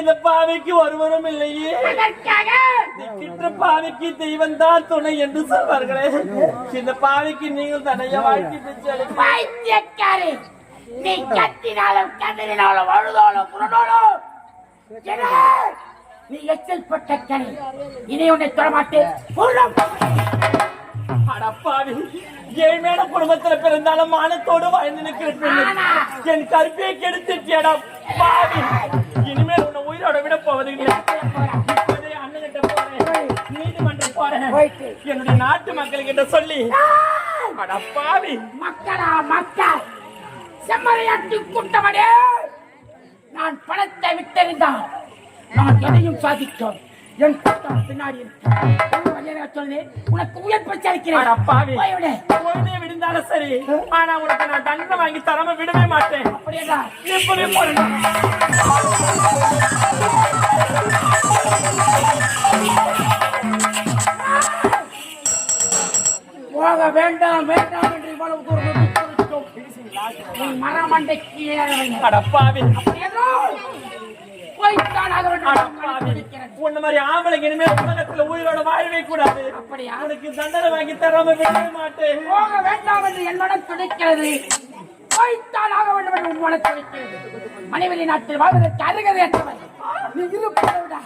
இந்த பாவைக்கு ஒருவரும் இல்லையே. திக்கின்ற பாவைக்கு தெய்வம் தான் துணை என்று சொல்வார்களே. இந்த பாவைக்கு நீங்கள் தனைய வாழ்க்கை நீ கத்தினாலும் கதறினாலும் அழுதாலும் புரண்டாலும்? நீ எச்சல் பட்ட கனி. இனி உன்னை தொடமாட்டேன். அடப்பாவி ஏழ்மையான குடும்பத்துல பிறந்தாலும் மானத்தோடு வாழ்ந்து நிற்கிற. என் கருப்பையை கெடுத்துட்டியடா பாவி. உயிரோட விட போவது அண்ணன்கிட்ட போறேன். நீதிமன்றம் போறேன். என்னுடைய நாட்டு மக்கள்கிட்ட சொல்லி. அடப்பாவி மக்களா மக்கள். செம்மறையாட்டு கூட்டமடே. நான் பணத்தை விட்டறிந்தால் நான் எதையும் சாதிக்கும் என் பின்னாடி சொல்லு உனக்கு உயர் பிரச்சனை அடப்பாவி போய்விடு பொழுதே விடுந்தாலும் சரி. ஆனா உனக்கு நான் தண்டனை வாங்கி தராம விடவே மாட்டேன். போக வேண்டாம் வேண்டாம் என்று இவ்வளவு தூரம் மரமண்டைக்கு ஏறவில்லை. அடப்பாவி போய்த்தான் ஆக வேண்டும். உன்ன மாதிரி ஆம்பளைக்கு இனிமேல் உலகத்துல உயிரோட வாழவே கூடாது. அப்படியா? உனக்கு தண்டனை வாங்கி தராம விடவே மாட்டேன். போக வேண்டாம் என்று என் மனம் துடிக்கிறது. போய்த்தான் ஆக வேண்டும் என்று உன் மனம் துடிக்கிறது. மனைவெளி நாட்டில் வாழ்வதற்கு அருகதையற்றவர். நீ இருப்பதை விட.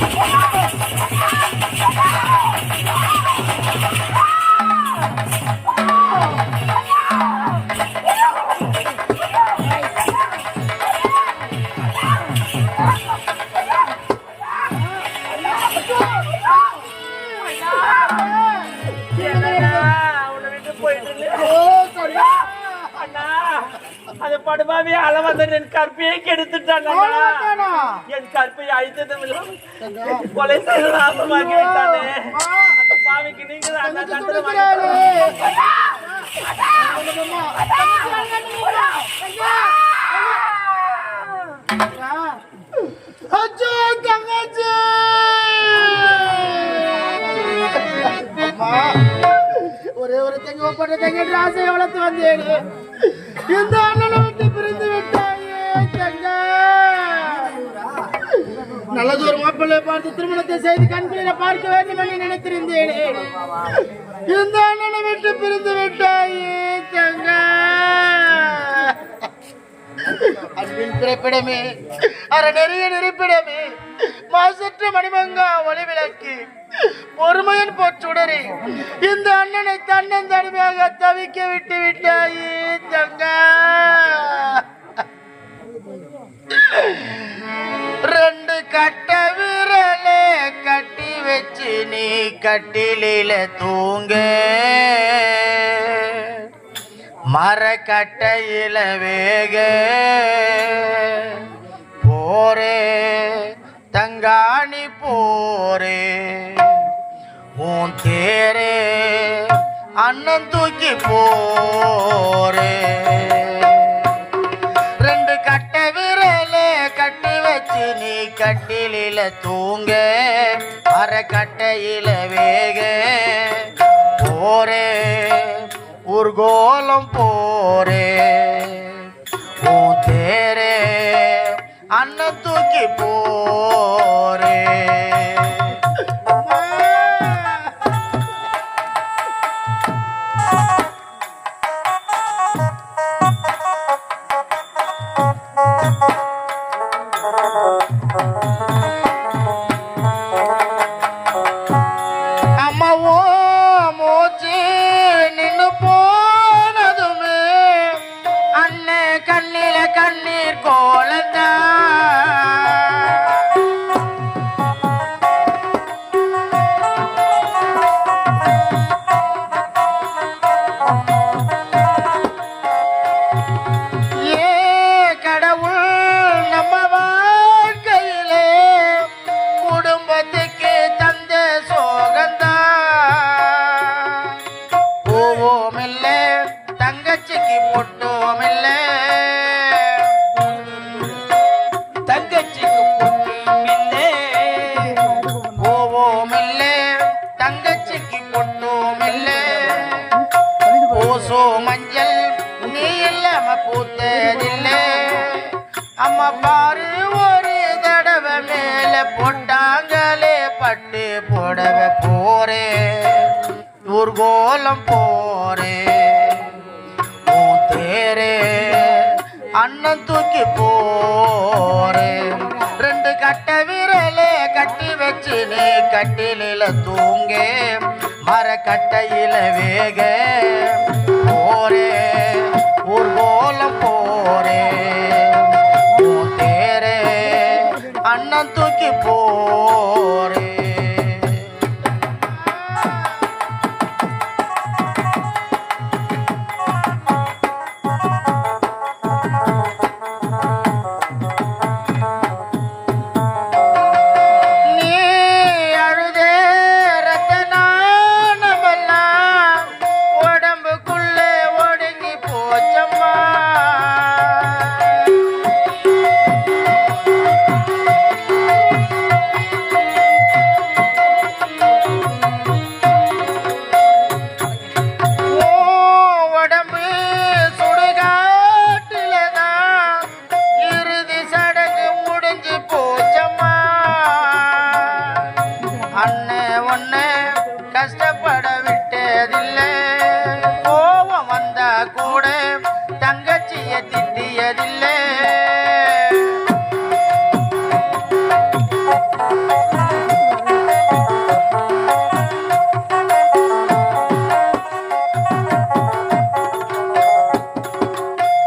என்னடா, அண்ணா. என் கற்பை அழித்ததும் கொலை செய்து நாசமாக்கி விட்டானே அந்த பாவிக்கு நீங்க தான் அச்சோ தங்கச்சி! ஒரே ஒரு தங்க ஒப்பட்ட தங்க ஆசையை வளர்த்து வந்தேன். இந்த அண்ணனை விட்டு பிரிந்து விட்டாயே நல்லதொரு மாப்பிள்ளை பார்த்து திருமணத்தை செய்து கண்களில பார்க்க வேண்டும் என்று நினைத்திருந்தேன். இந்த அண்ணனை விட்டு பிரிந்து விட்டாயே தங்க. அன்பின் பிறப்பிடமே அறநெறிய நெருப்பிடமே மாசற்ற மணிமங்கா ஒளிவிளக்கு பொறுமையின் போச்சுடரே இந்த அண்ணனை தன்னன் தனிமையாக தவிக்க விட்டு விட்டாயே தங்கா. ரெண்டு கட்ட விரலே கட்டி வச்சு நீ கட்டிலில தூங்க. மரக்கட்டையில வேக போரே தங்காணி போரே உன் தேரே அண்ணன் தூக்கி போரே நீ கட்டிலில தூங்க அறக்கட்டையில வேக. போரே ஊர்கோலம் போரே ஊ தேரே அண்ணன் தூக்கி போரே பூத்ததில்லை. அம்மா பாரு ஒரு தடவை மேல போட்டாங்களே பட்டு புடவ போறே. ஊர்கோலம் போறே பூத்தேரே அண்ணன் தூக்கி போறே. ரெண்டு கட்ட விரலே கட்டி வச்சு நீ கட்டிலில தூங்கே மரக்கட்டையில வேக போரே ஊர்கோலம் போரே உன் தேரே அண்ணன் தூக்கி போ.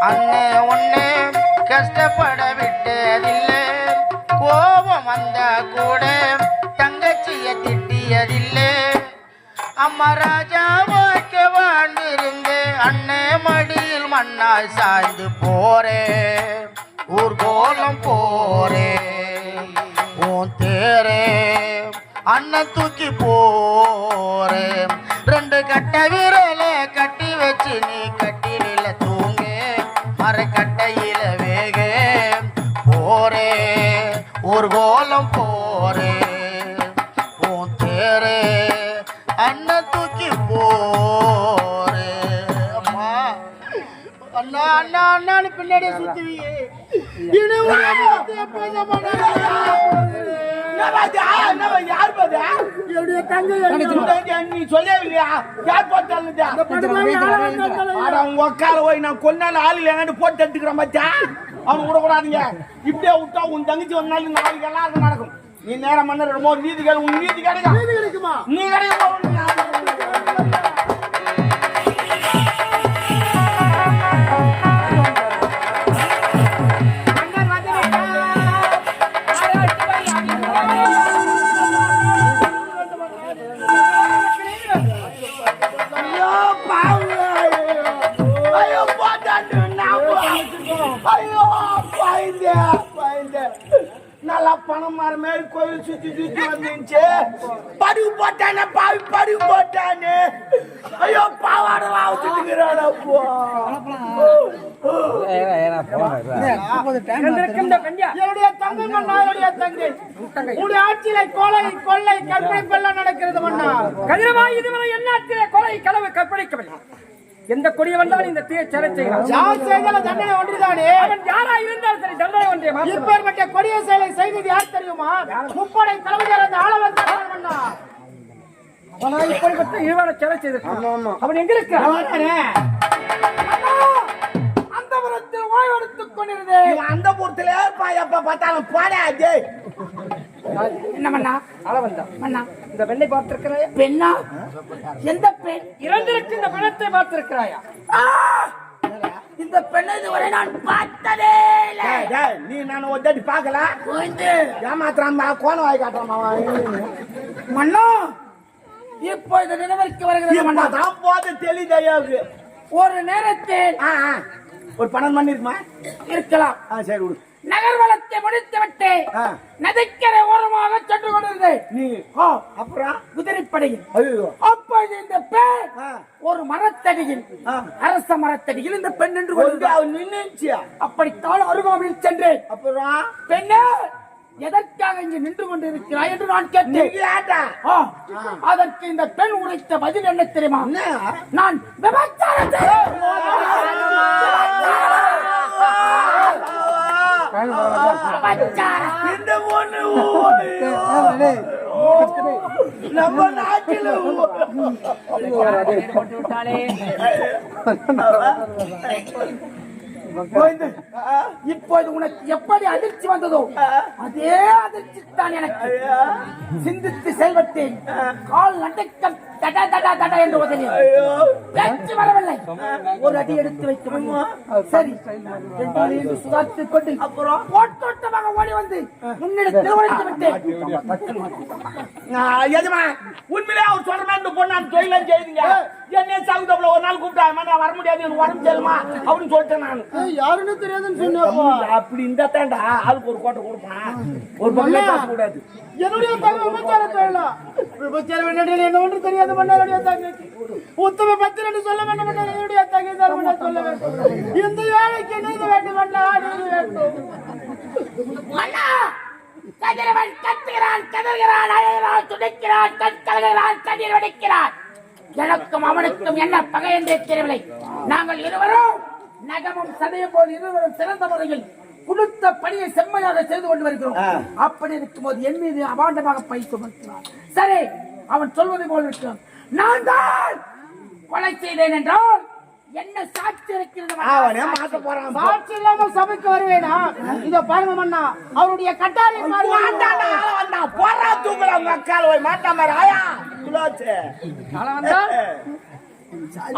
அண்ணே உன்னே கஷ்டப்பட விட்டதில்லை கோபம் வந்தா கூட தங்கச்சிய திட்டியதில்லை. அம்மா ராஜா வாய்க்க வாழ்ந்திருந்த அண்ணே மடியில் மண்ணால் சாய்ந்து போறே ஊர்கோலம் போறே உன் தேரே அண்ணன் தூக்கி போறே ரெண்டு கட்டவே நீ சொல்லவில்லையா? யார் போட்டாலும் உக்கார போய் நான் கொஞ்ச நாள் ஆள் போட்டு எடுத்துக்கிறேன் மச்சா? அவன் விடக்கூடாதுங்க. இப்படியே விட்டா உன் தங்கச்சி ஒரு நாள் நாளைக்கு எல்லாருக்கும் நடக்கும். நீ நேரம் பண்ண நீதி கிடைக்கும் உன் நீதி கிடைக்குமா? நீ கிடைக்கும்? போட்டானே பாவி படுகு போட்டானே. ஐயோ பாவாட வச்சுட்டுக்கிறான் அப்போ. என்னுடைய தங்கை மன்னா என்னுடைய தங்கை. ஆட்சியில கொலை கொள்ளை கற்பனை பெல்லாம் நடக்கிறது மன்னா. கதிரவா இதுவரை எண்ணாத்திலே கொலை களவு கற்பழிக்கவில்லை எந்த கொடிய வந்தாலும் இந்த தீய சிறை செய்கிறான் யார் செய்தாலும் தண்டனை ஒன்றுதானே? அவன் யாரா இருந்தாலும் சரி தண்டனை ஒன்றை மாற்ற இப்பேற்பட்ட கொடிய செயலை செய்தது யார் தெரியுமா? முப்படை தளபதியார் அந்த ஆள வந்தார் அவனா இப்படிப்பட்ட இழிவான சிறை செய்திருக்கான் அவன் எங்க இருக்க அந்த புறத்தில் ஓய்வெடுத்துக் கொண்டிருந்தேன். அந்த பொறுத்துல எப்ப பார்த்தாலும் பாடாது என்ன மண்ணா அள வந்தா. மண்ணா இந்த பெண்ணை பார்த்திருக்கிறாயா? பெண்ணா? எந்த பெண்? இறந்திருக்கு இந்த பெண்ணத்தை பார்த்திருக்கிறாயா? இந்த பெண்ணை இதுவரை நான் பார்த்ததே இல்லை. நீ நான் ஒரு தாட்டி பார்க்கல? ஓய்ந்து ஏமாத்திரான் கோணம் வாய் காட்டுறான் மண்ணா இப்போ இந்த நினைவிற்கு வருகிறது தான் போது தெளிதையாவுக்கு ஒரு நேரத்தில் ஒரு பன்னெண்டு மணி இருக்குமா இருக்கலாம். ஆ சரி விடு. நகர்வலத்தை முடித்து விட்டு. நதிக்கரை ஓரமாக சென்று கொண்டிருந்தேன். நீ அப்புறம்? குதிரைப்படையில். ஐயோ. அப்போது இந்த பெண். ஒரு மரத்தடியில். அரச மரத்தடியில் இந்த பெண் நின்று. அவன் நின்னுச்சியா? அப்படித்தான் அருகாமையில் சென்றேன். அப்புறம்? பெண்ணே எதற்காக இங்கு நின்று கொண்டிருக்கிறாய் என்று நான் கேட்டேன். அதற்கு இந்த பெண் உரைத்த பதில் என்ன தெரியுமா? நான் விபச்சாரத்தை நம்ம நாட்டில இப்போது உனக்கு எப்படி அதிர்ச்சி வந்ததோ அதே அதிர்ச்சி தான் எனக்கு சிந்தித்து செயல்பட்டேன். கால் நடுக்கம் தட தட தட என்று வரவில்லை. ஒரு அடி எடுத்து வைக்க சரி. கொண்டு. அப்புறம்? ஓடி வந்து எதுமா? உண்மையிலே அவர் சொல்ற மாதிரி இந்த பொண்ணு அந்த தொழிலாம் செய்யுங்க என்ன சாகுதப்புல ஒரு நாள் கூப்பிட்டாங்க நான் வர முடியாது எனக்கு உடம்பு சரிமா அப்படின்னு சொல்லிட்டேன் நான். யாருன்னு தெரியாதுன்னு சொன்னப்போ அப்படி இந்த தாண்டா ஆளுக்கு ஒரு கோட்டை கொடுப்பான்? ஒரு பொண்ணு கூடாது என்னுடைய தங்க விபச்சார தொழிலா விபச்சாரம் வேண்டிய என்ன ஒன்று தெரியாத மன்னருடைய தங்கைக்கு. உத்தம பத்திரன்னு சொல்ல வேண்டும் என்னுடைய தங்கை தருமன் சொல்ல வேண்டும். இந்த ஏழைக்கு நீங்க வேண்டும் மன்னா நீங்க வேண்டும். அண்ணா கதிரவன் கத்துகிறான் கதறுகிறான் அழகிறான் துடிக்கிறான் கண் கலகிறான் கதிர் வடிக்கிறான். எனக்கும் அவனுக்கும் என்ன பகை என்றே தெரியவில்லை. நாங்கள் இருவரும் நகமும் சதையும் போல் இருவரும் சிறந்த முறையில் கொடுத்த பணியை செம்மையாக செய்து கொண்டு வருகிறோம். அப்படி இருக்கும்போது என் மீது அபாண்டமாக பை சுமத்துகிறான் சரி அவன் சொல்வது போல் இருக்கிறான். நான் தான் கொலை செய்தேன் என்றால் என்ன சாட்சி இருக்கிறது அவனே மாத்த போறான். சாட்சி இல்லாமல் சபைக்கு வருவேனா? இத பாருங்க மன்னா அவருடைய ஆள வந்தா, போறா தூக்குல அக்கால போய் மாட்டா மாதிரி ஆயா துலாச்சு.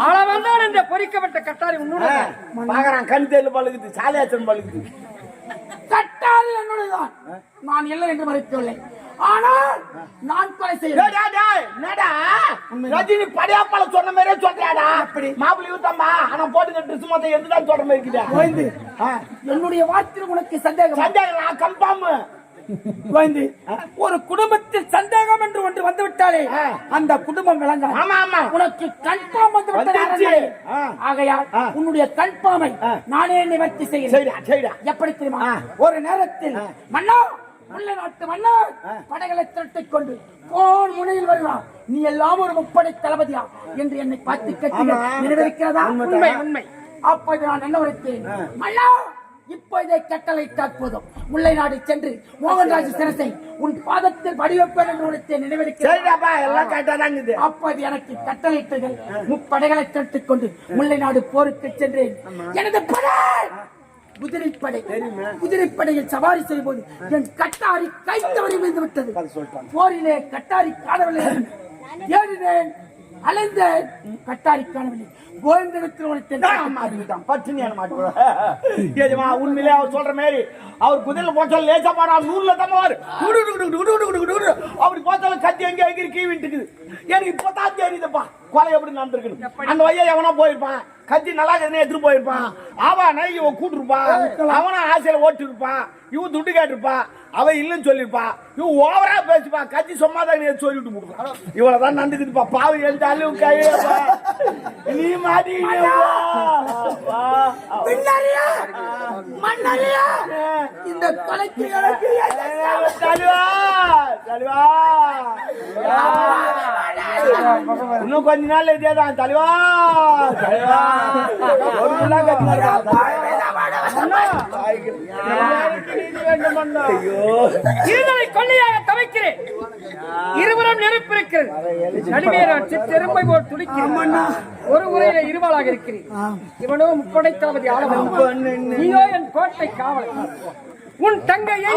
ஆளவந்தான் என்ற பொறிக்கப்பட்ட கட்டாரி உன்னுடைய பாக்குறான் கண் தேர்ல பழுகுது சாலியாச்சன் பழுகுது. கட்டாரி என்னுடையதான். நான் இல்லை என்று மறைக்கவில்லை. ஆனால் நான் கொலை செய்ய டேய், டேய், டேய், என்னடா? ரஜினி படையாப்பால சொன்ன மாதிரியே சொல்றியாடா? மாப்பிள்ளை ஊத்தம்மா ஆனா போட்டுக்க ட்ரெஸ் மொத்தம் எதுதான் சொல்ற மாதிரி என்னுடைய வார்த்தையில் உனக்கு சந்தேகம். சந்தேகம் நான் கன்ஃபார்ம் கோயந்து ஒரு குடும்பத்தில் சந்தேகம் என்று ஒன்று வந்து விட்டாலே. அந்த குடும்பம் ஆமா உனக்கு கன்ஃபார்ம் வந்து விட்டது. ஆகையால். உன்னுடைய கன்ஃபார்மை ஆ. நானே நிவர்த்தி செய்கிறேன். எப்படி தெரியுமா. ஒரு நேரத்தில் மன்னா முல்லை நாட்டு மன்னா படைகளை திரட்டிக் கொண்டு போர் முனையில் வருகிறான் நீ எல்லாம் ஒரு முப்படை தளபதியா என்று என்னை பார்த்து கேட்டு உண்மைதான். உண்மை உண்மை. அப்போது நான் என்ன உரைத்தேன்? மன்னா இப்போ இதை கட்டளை போதும் முல்லை நாடு சென்று மோகன்ராஜ் சிரசை உன் பாதத்தில் வடிவப்பேன் என்று உரைத்தேன் நினைவிருக்கிறேன் அப்போது எனக்கு கட்டளையிட்டர்கள் முப்படைகளை திரட்டிக் கொண்டு முல்லை நாடு போருக்கு சென்றேன். எனது படை! குதிரைப்படை. குதிரைப்படையில் சவாரி செய்யும் போது என் கட்டாரி கை தவறி விழுந்து விட்டது. போரிலே கட்டாரி காணவில்லை. ஏறினேன். அலைந்தேன் கட்டாரி காணவில்லை. உனக்கு ஆமா, அதுக்குதான். பட்டினியான மாட்டு. ஏஜமா, உண்மையிலே அவர் சொல்ற மாதிரி அவர் குதிரையில போட்டாலும் லேசா போறா நூறுல தான் போவாரு. குடு, குடு, குடு, குடு, குடு, குடு, குடு. அப்படி போட்டாலும் கத்தி எங்க எங்க கீவிட்டு இருக்குது எனக்கு இப்பதான் தெரியுதுப்பா. கொலை எப்படி நடந்திருக்குன்னு. அந்த வழியா எவனா போயிருப்பான். கத்தி நல்லா இருக்குதுன்னு எடுத்துட்டு போயிருப்பான். அவனா இவன் கூட்டிருப்பான். அவனா ஆசையில ஓட்டு இருப்பான் இவன் துட்டு கேட்டிருப்பான். அவன் இல்லைன்னு சொல்லிருப்பான் இவன் ஓவரா பேசிப்பான் கத்தி சும்மா தான் சொல்லிட்டு போடுவான் இவ்வளவுதான் நடந்துக்குதுப்பா பாவி எழுந்தாலும் கையில நீ மண்ணறியா இந்த கொலைக்கு தலைவா தலைவா இன்னும் கொஞ்ச நாள் இதேதான் தலைவா தலைவா நாள் இருதலை கொள்ளையாக தவிக்கிறேன் இருபுறம் நெருப்பிருக்கிறது நடுவேறான் சிற்றெரும்பை போல் துடிக்கிறேன் ஒரு உரையில இருமலாக இருக்கிறேன் இவனோ முப்படை தளபதி ஆளவன் நீயோ என் கோட்டை காவலன் உன் தங்கையை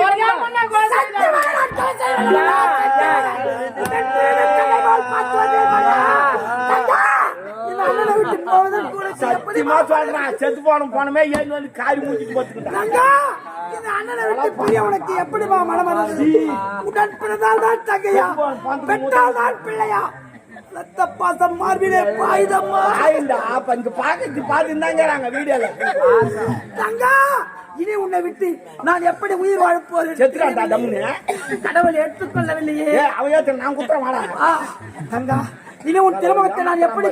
சத்தியமா சொல்றேன். செத்து போன போனமே ஏன் வந்து காரி மூஞ்சிட்டு பார்த்துக்கிட்டான் இந்த அண்ணனை விட்டு பிரிய உனக்கு எப்படிமா மனம் வருது உடன் பிறந்தால் தான் தங்கையா பெற்றால் தான் பிள்ளையா? ரத்த பாசம் மார்பிலே பாயுதம்மா. ஆயிண்டா அப்ப இங்க பாக்கத்து பாத்துருந்தாங்க வீடியோல. தங்கா இனி உன்னை விட்டு நான் எப்படி உயிர் வாழப் போறேன்? செத்துக்காண்டா டம்னு கடவுள் எடுத்துக்கொள்ளவில்லையே ஏ அவையாத்த நான் ஆ, தங்கா இனி உன் திருமுகத்தை நான் எப்படி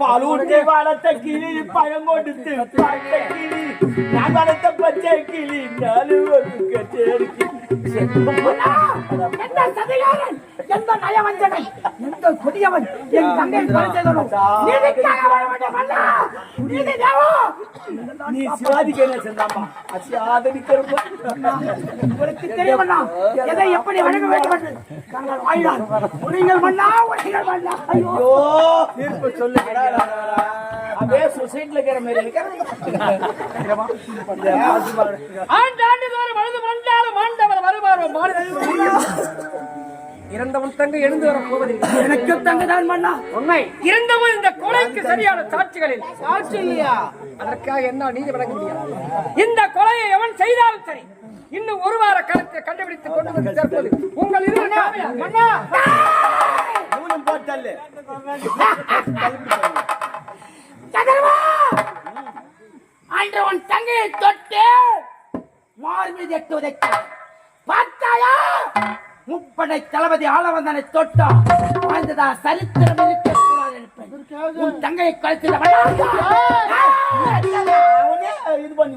பாலூட்டி வளர்த்த கிளி பழம் கொடுத்து பார்த்த கிளி நான் வளர்த்த பச்சை கிளி நாலு அண்ணா, எந்த சதிகாரன் எந்த நயவஞ்சகன் எந்த கொடியவன் என் தங்கை கொலை செய்தவன் நீதிக்காக வாழ வேண்டும் அண்ணா நீதி நீ சிவாதிக்கு என்ன செஞ்சாமா சிவாதனிக்கிறப்ப உங்களுக்கு தெரியும் அண்ணா எதை எப்படி வழங்க வேண்டும் என்று நாங்கள் வாயிலால் மண்ணா மண்ணா ஐயோ தீர்ப்பு சொசைட்டில இருக்கிற மாதிரி ஆண்டாண்டு தோறும் மண்டாலும் ஆண்டவர் இறந்தவன் தங்க எழுந்து வர போவதில்லை. எனக்கு தங்கதான் மண்ணா உண்மை இருந்தவன் இந்த கொலைக்கு சரியான சாட்சிகளில். சாட்சி இல்லையா? அதற்காக என்ன நீதி வழங்க முடியாது. இந்த கொலையை எவன் செய்தாலும் சரி இன்னும் ஒரு வார காலத்தை கண்டுபிடித்து கொண்டு வந்து சேர்ப்பது உங்கள் இரு மன்னா போட்டல்லு. அன்று உன் தங்கையை தொட்டு மார்பீது எட்டு உதைத்தார் பார்த்தாயா முப்படை தளபதி ஆளவந்தனை தொட்டா வாழ்ந்ததா சரித்திரம் இருக்கக்கூடாது. உன் தங்கையை கழுத்தில் இது பண்ணி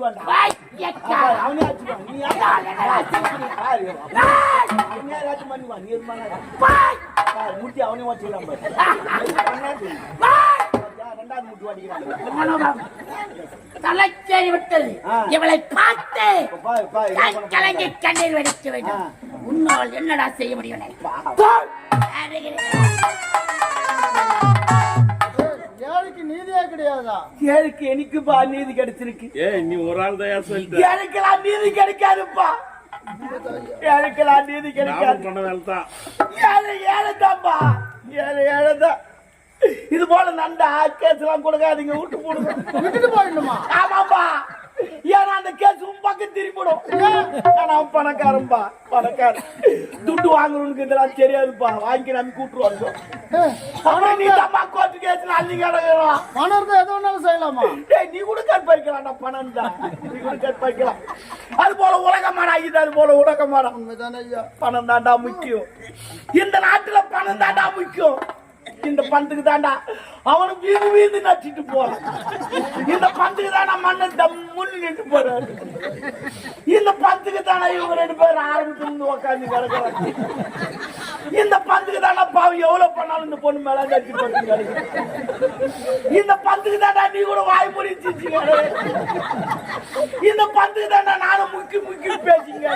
அவனே வச்சுக்கலாம் ரெண்டாவது முட்டி வாடிக்கிறான் தலைச்சேரி விட்டது இவளை பார்த்து கலங்கி கண்ணீர் வெடிக்க வேண்டும். உன்னால் என்னடா செய்ய முடியும்? ஏழைக்கு நீதியே கிடையாதா? ஏழுக்கு எனக்குப்பா நீதி கிடைச்சிருக்கு. ஏய் நீ ஒரு ஆள் தான் சொல்லிட்ட? எனக்கெல்லாம் நீதி கிடைக்காதுப்பா. எனக்கெல்லாம் நீதி கிடைக்காது. ஏழை ஏழை தான்ப்பா ஏழை ஏழை தான் இது போல நண்டா கேஸ் எல்லாம் கொடுக்காதீங்க விட்டு போடுங்க. விட்டுட்டு போயிடணுமா? ஆமாப்பா. ஏன்னா அந்த கேஸ் உன் பக்கம் திரும்பிடும் ஆனா பணக்காரன்பா பணக்காரன். துட்டு வாங்குறவனுக்கு இதெல்லாம் தெரியாதுப்பா. வாங்கி நம்பி கூட்டுருவாங்க அவன் நீ தம்மா கோர்ட்டு கேஸ்ல அள்ளி கிடக்குறான் பணம் இருந்தா எது வேணாலும் செய்யலாமா? டேய், நீ கூட கற்பழிக்கலாம்டா பணம் தான். நீ கூட கற்பழிக்கலாம் அது போல உலகமான ஆகிது அது போல உலகமான உண்மைதானே ஐயா. பணம் தாண்டா முக்கியம். இந்த நாட்டுல பணம் தாண்டா முக்கியம். இந்த பந்துக்கு தாண்டா அவனு வீது வீது நச்சிட்டு போறான். இந்த பந்துக்கு தானா மண்ணை தம்முன்னு நின்று போறாரு. இந்த பந்துக்கு தானே இவங்க ரெண்டு பேரும் ஆரம்பிச்சு உட்காந்து கிடக்குறாங்க. இந்த பந்துக்கு தானே பாவம் எவ்வளவு பண்ணாலும் இந்த பொண்ணு மேல பத்து கிடக்கு. இந்த பந்துக்கு தாண்டா நீ கூட வாய் கிடக்கு. இந்த பந்துக்கு தாண்டா நானும் முக்கி முக்கி பேசிங்க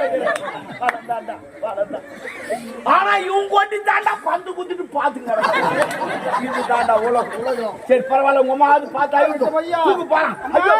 ஆனா இவங்க கொண்டு தாண்டா பந்து குத்துட்டு பாத்துங்க இது தாண்டா உலகம். சரி பரவாயில்ல உங்க அம்மா அது பார்த்தா. தூக்கு போறான் ஐயோ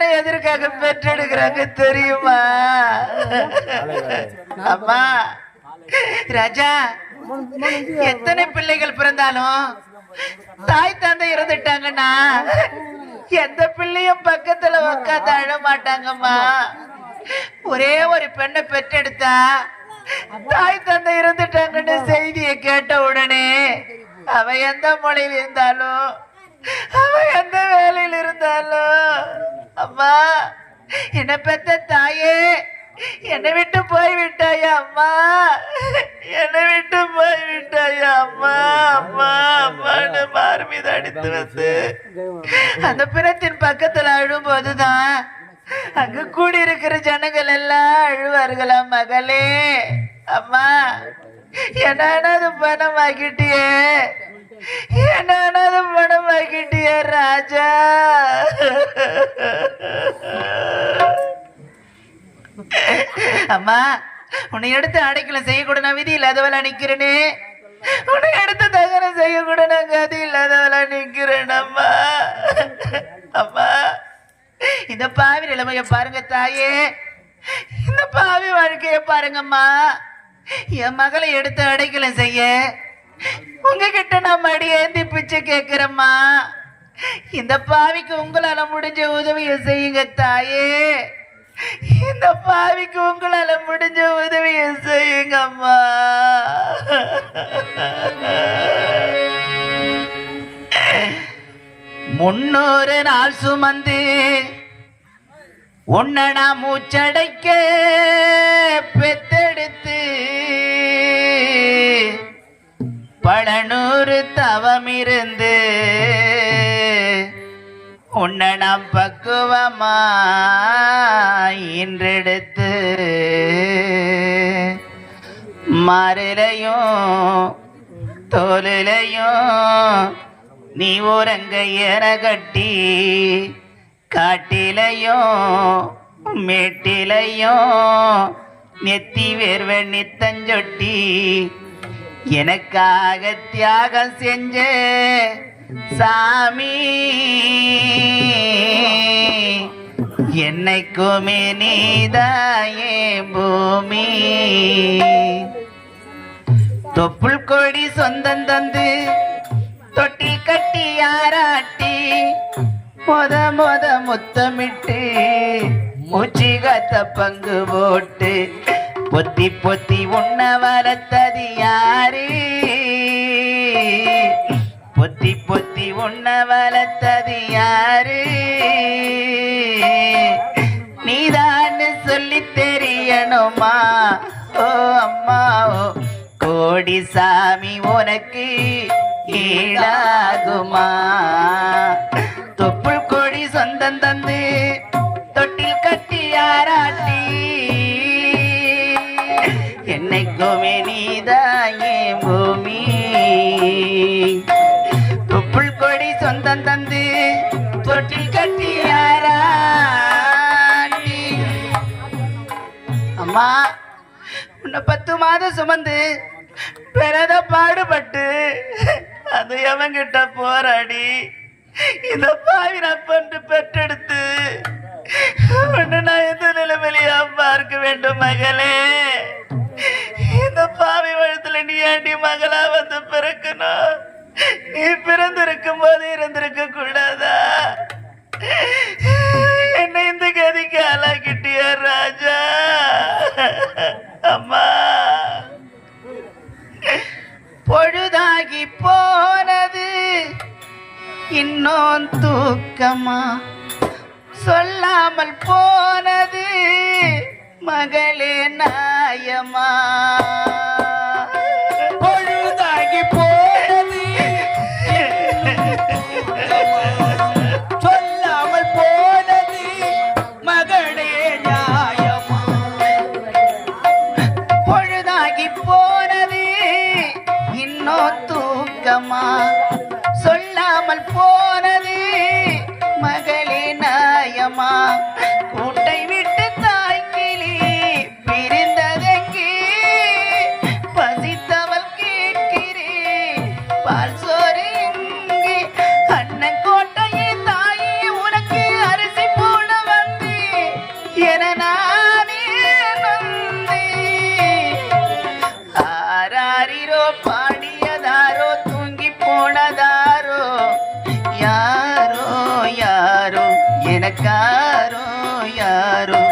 என்ன எதற்காக பெற்றெடுக்கிறாங்க தெரியுமா? அம்மா ராஜா எத்தனை பிள்ளைகள் பிறந்தாலும் தாய் தந்தை இறந்துட்டாங்கன்னா எந்த பிள்ளையும் பக்கத்துல உட்காந்து அழ மாட்டாங்கம்மா. ஒரே ஒரு பெண்ணை பெற்றெடுத்தா தாய் தந்தை இறந்துட்டாங்கன்னு செய்தியை கேட்ட உடனே அவ எந்த மொழியில் இருந்தாலும் அவன் எந்த வேலையில் இருந்தாலும் அம்மா என்னை பெத்த தாயே என்னை விட்டு போய் விட்டாயா அம்மா? என்னை விட்டு போய் விட்டாயா அம்மா? அம்மா அம்மான்னு மாறு மீது அடித்து வந்து அந்த பிணத்தின் பக்கத்துல அழும்போதுதான் அங்க கூடி இருக்கிற ஜனங்கள் எல்லாம் அழுவார்களா மகளே? அம்மா என்னது பணம் ஆகிட்டியே என்னது பணம் ஆகிட்டிய ராஜா? அம்மா உன்னை எடுத்து அடைக்கல செய்யக்கூட நான் விதி இல்லாதவளா நிக்கிறேனே. உன்னை எடுத்து தகனம் செய்யக்கூட நான் கதி இல்லாதவளா நிக்கிறேன் அம்மா. அம்மா இந்த பாவி நிலைமைய பாருங்க தாயே. இந்த பாவி வாழ்க்கைய பாருங்கம்மா. என் மகளை எடுத்து அடைக்கல செய்ய உங்ககிட்ட நான் மடி ஏந்தி பிச்சை கேட்கிறேம்மா இந்த பாவிக்கு உங்களால முடிஞ்ச உதவியை செய்யுங்க தாயே. இந்த பாவிக்கு உங்களால முடிஞ்ச உதவியை செய்யுங்க அம்மா முன்னூறு நாள் சுமந்து உன்னை நான் மூச்சடைக்க பெத்தெடுத்து பல நூறு தவம் உன்னை நாம் பக்குவமா இன்றெடுத்து மாறிலையும் தோலிலையும் நீ உறங்க என கட்டி காட்டிலையும் மேட்டிலையும் நெத்தி வேர்வ நித்தஞ்சொட்டி எனக்காக தியாகம் செஞ்ச சாமி. என்னைக்குமே நீதாயே பூமி. தொப்புள் கொடி சொந்தம் தந்து தொட்டில் கட்டி யாராட்டி மொத மொத முத்தமிட்டு மூச்சிகத்த பங்கு போட்டு பொத்தி பொத்தி உன்ன வளர்த்தது யாரு? பொத்தி பொத்தி உன்ன வளர்த்தது யாரு? நீதான்னு சொல்லி தெரியணுமா? ஓ அம்மா கோடி சாமி உனக்கு ஈடாகுமா தொப்புள் கொடி சொந்தம் தந்து தொட்டில் கட்டி ஆராட்டி என்னைக்குமே நீதாயே பூமி. தொப்புள் கொடி சொந்தம் தந்து தொட்டில் கட்டி அம்மா உன்னை பத்து மாதம் சுமந்து பிறத பாடுபட்டு அது எவங்கிட்ட போராடி? இந்த பாவி நான் பெற்றெடுத்து உன்னை நான் எந்த நிலைமையிலையா பார்க்க வேண்டும் மகளே. இந்த பாவி வழுத்துல நீ ஏண்டி மகளா வந்து பிறக்கணும்? நீ பிறந்திருக்கும் போது இருந்திருக்க கூடாதா? என்ன இந்த கதிக்கு ஆளாக்கிட்டியா ராஜா. அம்மா. பொழுதாகி போனது இன்னும் தூக்கமா? சொல்லாமல் போனது மகளே நாயமா எனக்காரோ யாரோ